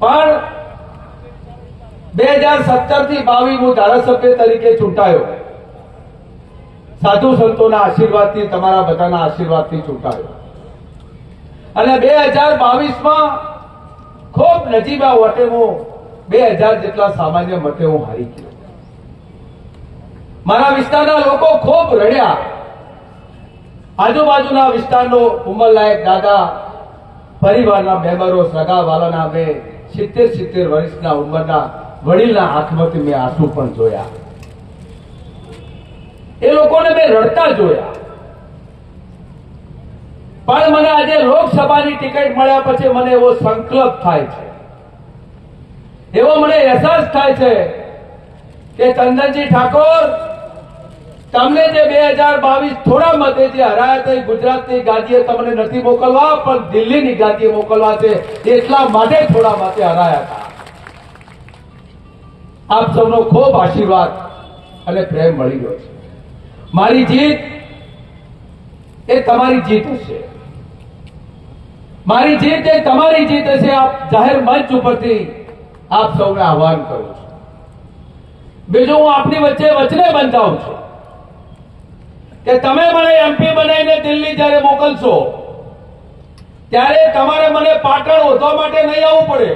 પણ બે હજાર સત્તરથી બાવીસ હું ધારાસભ્ય તરીકે ચૂંટાયો. સાધુ સંતોના આશીર્વાદથી તમારા બધાના આશીર્વાદથી ચૂંટાયો. અને બે હજાર બાવીસમાં ખૂબ નજીબા વટે હું બે હજાર જેટલા સામાન્ય મતે હું હારી ગયો. મારા વિસ્તારના લોકો ખૂબ રડ્યા. આજુબાજુના વિસ્તારનો ઉંમરલાયક દાદા, પરિવારના મેમ્બરો, સગાવાલાના મેં સિત્તેર સિત્તેર વર્ષના ઉંમરના વડીલના આંખમાંથી મેં આંસુ પણ જોયા. એ લોકોને મેં રડતા જોયા. પણ મને આજે લોકસભાની ટિકિટ મળ્યા પછી મને એવો સંકલ્પ થાય છે. એવો મને અહેસાસ થાય છે કે ચંદનજી ઠાકોર તમને જે બે હજાર બાવીસ થોડા મતે જે હરાયા એ ગુજરાતની ગાદીએ તમને નથી મોકલવા, પણ દિલ્હીની ગાદીએ મોકલવા છે. એટલા માટે થોડા મતે હરાયા હતા. આપ સૌનો ખૂબ આશીર્વાદ અને પ્રેમ મળી ગયો છે. મારી જીત એ તમારી જીત હશે. મારી જીત એ તમારી જીત હશે, આપ જાહેર મંચ ઉપરથી આપ સૌને આહવાન કરું છું. બીજું હું આપની વચ્ચે વચને બંધાવું છું. કે તમે મને એમપી બનાવીને દિલ્હી જ્યારે મોકલશો, ત્યારે તમારે મને પાટણ ઓધવા માટે નહીં આવવું પડે.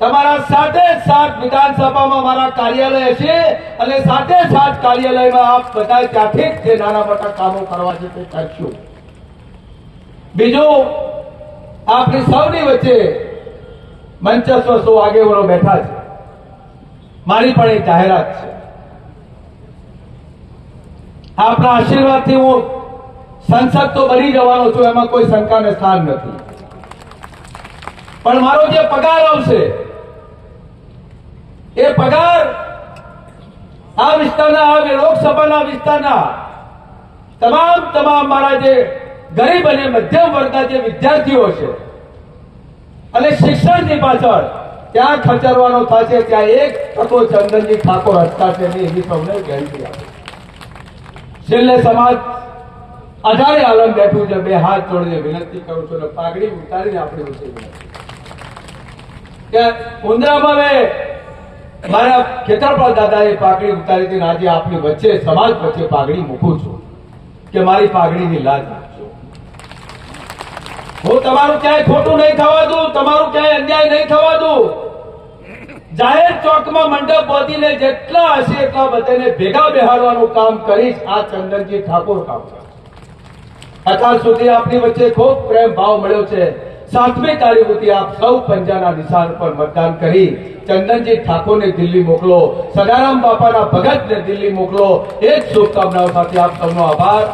તમારા સાથે સાથ વિધાનસભામાં મારા કાર્યાલય છે અને સાથે સાથ કાર્યાલયમાં આપ બધા ત્યાંથી જ નાના મોટા કામો કરવા છે તે કરશું. બીજું, આપણી સૌની વચ્ચે મંચસ્વ સો આગેવાનો બેઠા છે. મારી પણ એક જાહેરાત છે. આપના આશીર્વાદથી હું સંસદ તો બની જવાનો છું, એમાં કોઈ શંકાને સ્થાન નથી. પણ મારો જે પગાર આવશે, એ પગાર આ વિસ્તારના, આ લોકસભાના વિસ્તારના તમામ તમામ મારા જે ગરીબ અને મધ્યમ વર્ગના જે વિદ્યાર્થીઓ છે, અને શિક્ષણની પાછળ ત્યાં ખચરવાનો થશે, ત્યાં એક ટકો ચંદનજી ઠાકોર હસતા છે, એની એવી સૌને ગેરંટી આપું છેલ્લે સમાજ અઢારે આલમ બેઠું છે, બે હાથ જોડીને વિનંતી કરું છું પાઘડી ઉતારીને આપણે વિશે મારા ખેતરપાલ દાદાએ પાઘડી ઉતારી હતી આજે આપની વચ્ચે, સમાજ વચ્ચે પાઘડી મૂકું છું કે મારી પાઘડીની લાજ રાખજો હું તમારું ક્યાંય ખોટું નહીં થવા દઉં, તમારું ક્યાંય અન્યાય નહીં થવા જાહેર ચોકમાં મંડપ બાંધીને જેટલા હશે એટલા બધાને ભેગા બેહાડવાનું કામ કરીશ આ ચંદનજી ઠાકોર કામ અત્યાર સુધી આપની વચ્ચે ખૂબ પ્રેમ ભાવ મળ્યો છે. સાતમી તારીખ સુધી આપ સૌ પંજાના નિશાન પર મતદાન કરી ચંદનજી ઠાકોરને દિલ્હી મોકલો, સદારામ બાપાના ભગતને દિલ્હી મોકલો. એ જ શુભકામનાઓ સાથે આપ સૌનો આભાર.